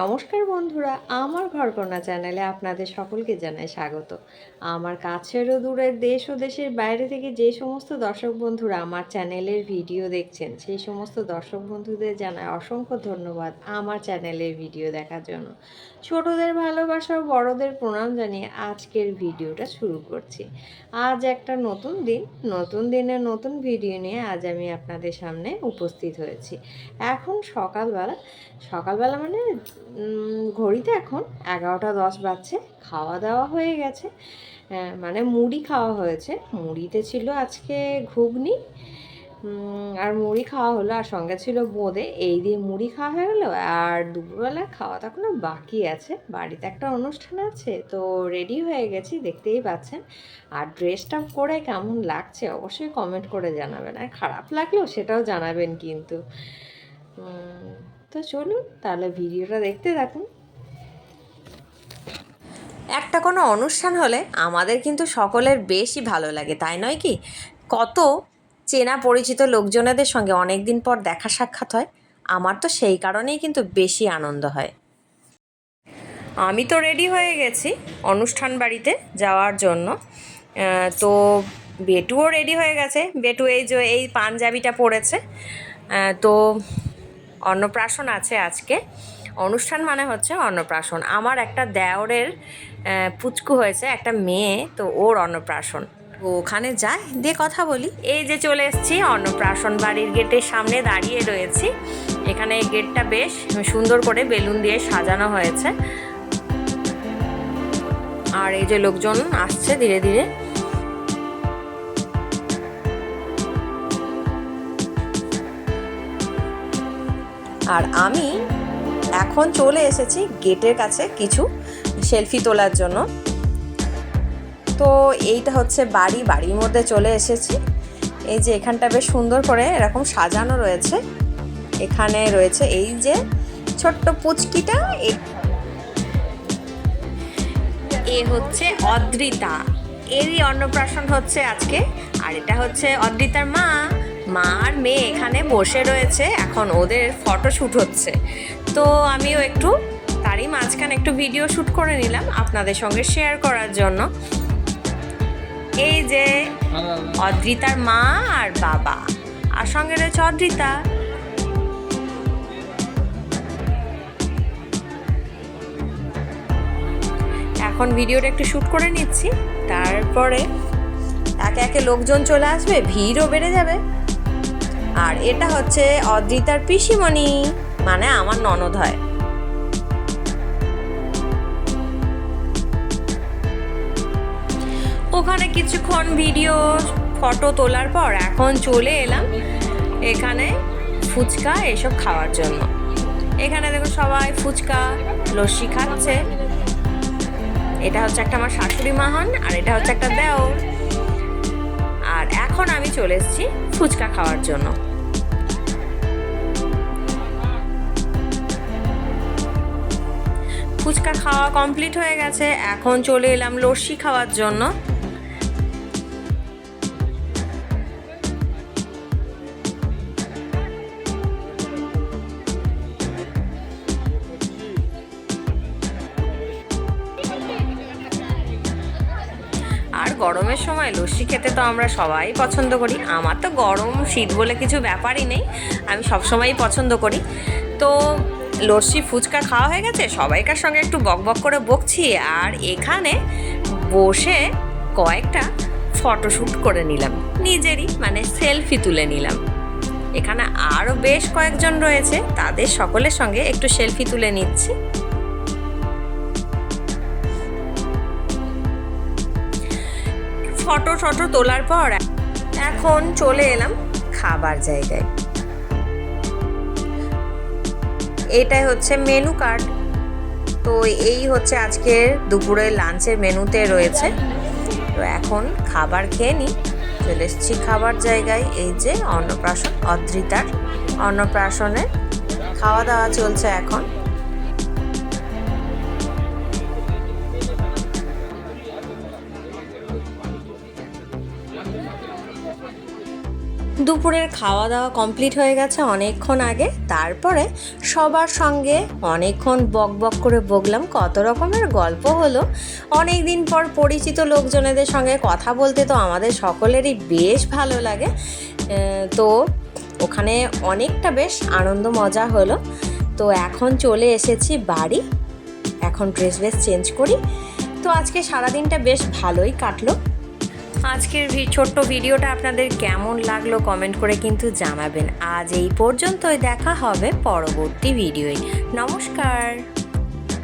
নমস্কার বন্ধুরা, আমার ঘরকন্যা চ্যানেলে আপনাদের সকলকে জানাই স্বাগত। আমার কাছের ও দূরের দেশ ও দেশের বাইরে থেকে যে সমস্ত দর্শক বন্ধুরা আমার চ্যানেলের ভিডিও দেখছেন, সেই সমস্ত দর্শক বন্ধুদের জানাই অসংখ্য ধন্যবাদ আমার চ্যানেলের ভিডিও দেখার জন্য। ছোটদের ভালোবাসা ও বড়দের প্রণাম জানিয়ে আজকের ভিডিওটা শুরু করছি। আজ একটা নতুন দিন, নতুন দিনের নতুন ভিডিও নিয়ে আজ আমি আপনাদের সামনে উপস্থিত হয়েছি। এখন সকালবেলা সকালবেলা মানে ঘড়িতে এখন এগারোটা দশ বাজছে খাওয়া দাওয়া হয়ে গেছে। আহ, মানে মুড়ি খাওয়া হয়েছে। মুড়িতে ছিল আজকে ঘুগনি আর মুড়ি খাওয়া হলো আর সঙ্গে ছিল বোঁদে। এই দিয়ে মুড়ি খাওয়া হয়ে গেলো আর দুপুরবেলা খাওয়া তো এখনও বাকি আছে। বাড়িতে একটা অনুষ্ঠান আছে তো রেডি হয়ে গেছি দেখতেই পাচ্ছেন। আর ড্রেসটা পরে কেমন লাগছে অবশ্যই কমেন্ট করে জানাবেন। আর খারাপ লাগলেও সেটাও জানাবেন কিন্তু। তো চলুন, তাহলে ভিডিওটা দেখতে থাকুন। একটা কোনো অনুষ্ঠান হলে আমাদের কিন্তু সকলের বেশি ভালো লাগে, তাই নয় কি? কত চেনা পরিচিত লোকজনেদের সঙ্গে অনেক দিন পর দেখা সাক্ষাৎ হয়, আমার তো সেই কারণেই কিন্তু বেশি আনন্দ হয়। আমি তো রেডি হয়ে গেছি অনুষ্ঠান বাড়িতে যাওয়ার জন্য। তো বেটুও রেডি হয়ে গেছে। বেটু এই যে এই পাঞ্জাবিটা পরেছে তো অন্নপ্রাশন আছে আজকে। অনুষ্ঠান মানে হচ্ছে অন্নপ্রাশন। আমার একটা দেওরের পুচকু হয়েছে একটা মেয়ে তো ওর অন্নপ্রাশন। ওখানে যাই দিয়ে কথা বলি। এই যে চলে এসেছি অন্নপ্রাশন বাড়ির গেটের সামনে দাঁড়িয়ে রয়েছি। এখানে এই গেটটা বেশ সুন্দর করে বেলুন দিয়ে সাজানো হয়েছে। আর এই যে লোকজন আসছে ধীরে ধীরে। আর আমি এখন চলে এসেছি গেটের কাছে কিছু সেলফি তোলার জন্য। তো এইটা হচ্ছে বাড়ি, বাড়ির মধ্যে চলে এসেছি। এই যে এখানটা বেশ সুন্দর করে এরকম সাজানো রয়েছে। এখানে রয়েছে এই যে ছোট্ট পুচকিটা, এ হচ্ছে অদ্রিতা। এরই অন্নপ্রাশন হচ্ছে আজকে, আর এটা হচ্ছে অদ্রিতার মা। মা আর মেয়ে এখানে বসে রয়েছে, এখন ওদের ফটো শ্যুট হচ্ছে। তো আমিও একটু তারই মাঝখানে একটু ভিডিও শ্যুট করে নিলাম আপনাদের সঙ্গে শেয়ার করার জন্য। এই যে অদ্রিতার মা আর বাবা, আর সঙ্গে রয়েছে অদ্রিতা। এখন ভিডিওটা একটু শ্যুট করে নিচ্ছি, তারপরে একে একে লোকজন চলে আসবে, ভিড়ও বেড়ে যাবে। আর এটা হচ্ছে অদ্রিতার পিসিমণি মানে আমার ননদ হয়। ওখানে কিছুক্ষণ ভিডিও, ফটো তোলার পর এখন চলে এলাম এখানে ফুচকা এসব খাওয়ার জন্য। এখানে দেখো সবাই ফুচকা, লস্যি খাচ্ছে। এটা হচ্ছে একটা আমার শাশুড়ি মা আর এটা হচ্ছে একটা দেওর। আর এখন আমি চলে এসেছি ফুচকা খাওয়ার জন্য। ফুচকা খাওয়া কমপ্লিট হয়ে গেছে, এখন চলে এলাম লস্যি খাওয়ার জন্য। গরমের সময় লস্যি খেতে তো আমরা সবাই পছন্দ করি। আমার তো গরম শীত বলে কিছু ব্যাপারই নেই, আমি সবসময়ই পছন্দ করি। তো লস্যি ফুচকা খাওয়া হয়ে গেছে, সবাইকার সঙ্গে একটু বক বক করে বকছি আর এখানে বসে কয়েকটা ফটোশ্যুট করে নিলাম, নিজেরই মানে সেলফি তুলে নিলাম। এখানে আরও বেশ কয়েকজন রয়েছে, তাদের সকলের সঙ্গে একটু সেলফি তুলে নিচ্ছি। ফটো টটো তোলার পর এখন চলে এলাম খাবার জায়গায়। এটাই হচ্ছে মেনু কার্ড তো এই হচ্ছে আজকের দুপুরের লাঞ্চের মেনুতে রয়েছে। তো এখন খাবার খেয়ে নিই। চলে এসেছি খাবার জায়গায়। এই যে অন্নপ্রাশন, অদ্রিতার অন্নপ্রাশনে খাওয়া দাওয়া চলছে এখন। দুপুরের খাওয়া দাওয়া কমপ্লিট হয়ে গেছে অনেকক্ষণ আগে। তারপরে সবার সঙ্গে অনেকক্ষণ বক বক করে বকলাম। কত রকমের গল্প হলো। অনেক দিন পর পরিচিত লোকজনেদের সঙ্গে কথা বলতে তো আমাদের সকলেরই বেশ ভালো লাগে। তো ওখানে অনেকটা বেশ আনন্দ মজা হলো। তো এখন চলে এসেছি বাড়ি। এখন ড্রেস ভেস চেঞ্জ করি। তো আজকে সারাদিনটা বেশ ভালোই কাটলো। আজকের ছোট্ট ভিডিওটা আপনাদের কেমন লাগল কমেন্ট করে কিন্তু জানাবেন। আজ এই পর্যন্তই, দেখা হবে পরবর্তী ভিডিওয়। নমস্কার।